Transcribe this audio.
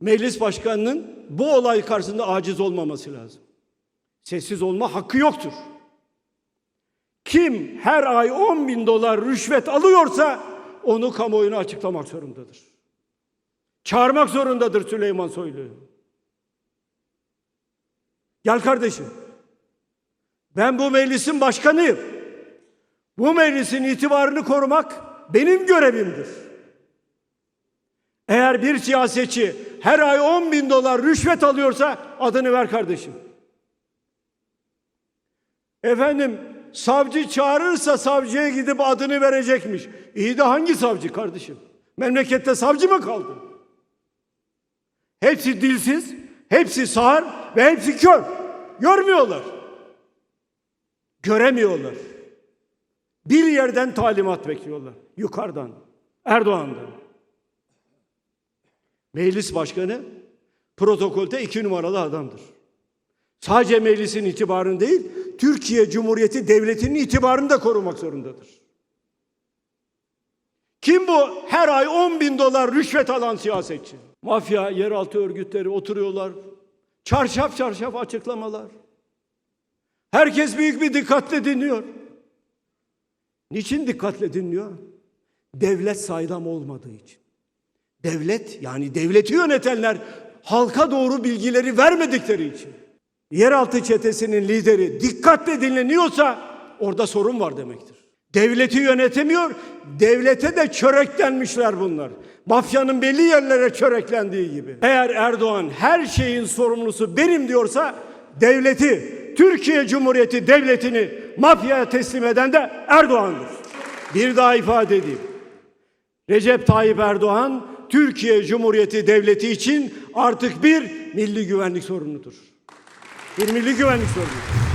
meclis başkanının bu olay karşısında aciz olmaması lazım. Sessiz olma hakkı yoktur. Kim her ay 10 bin dolar rüşvet alıyorsa onu kamuoyuna açıklamak zorundadır. Çağırmak zorundadır Süleyman Soylu. Gel kardeşim. Ben bu meclisin başkanıyım. Bu meclisin itibarını korumak benim görevimdir. Eğer bir siyasetçi her ay 10 bin dolar rüşvet alıyorsa adını ver kardeşim. Efendim savcı çağırırsa savcıya gidip adını verecekmiş. İyi de hangi savcı kardeşim? Memlekette savcı mı kaldı? Hepsi dilsiz, hepsi sağır ve hepsi kör. Görmüyorlar. Göremiyorlar. Bir yerden talimat bekliyorlar. Yukarıdan, Erdoğan'dan. Meclis başkanı protokolde iki numaralı adamdır. Sadece meclisin itibarını değil, Türkiye Cumhuriyeti Devleti'nin itibarını da korumak zorundadır. Kim bu her ay 10 bin dolar rüşvet alan siyasetçi? Mafya, yeraltı örgütleri oturuyorlar. Çarşaf çarşaf açıklamalar. Herkes büyük bir dikkatle dinliyor. Niçin dikkatle dinliyor? Devlet saydam olmadığı için. Devlet yani devleti yönetenler halka doğru bilgileri vermedikleri için. Yeraltı çetesinin lideri dikkatle dinleniyorsa orada sorun var demektir. Devleti yönetemiyor, devlete de çöreklenmişler bunlar. Mafyanın belli yerlere çöreklendiği gibi. Eğer Erdoğan her şeyin sorumlusu benim diyorsa devleti, Türkiye Cumhuriyeti devletini mafyaya teslim eden de Erdoğan'dır. Bir daha ifade edeyim. Recep Tayyip Erdoğan Türkiye Cumhuriyeti Devleti için artık bir milli güvenlik sorunudur. Bir milli güvenlik sorunudur.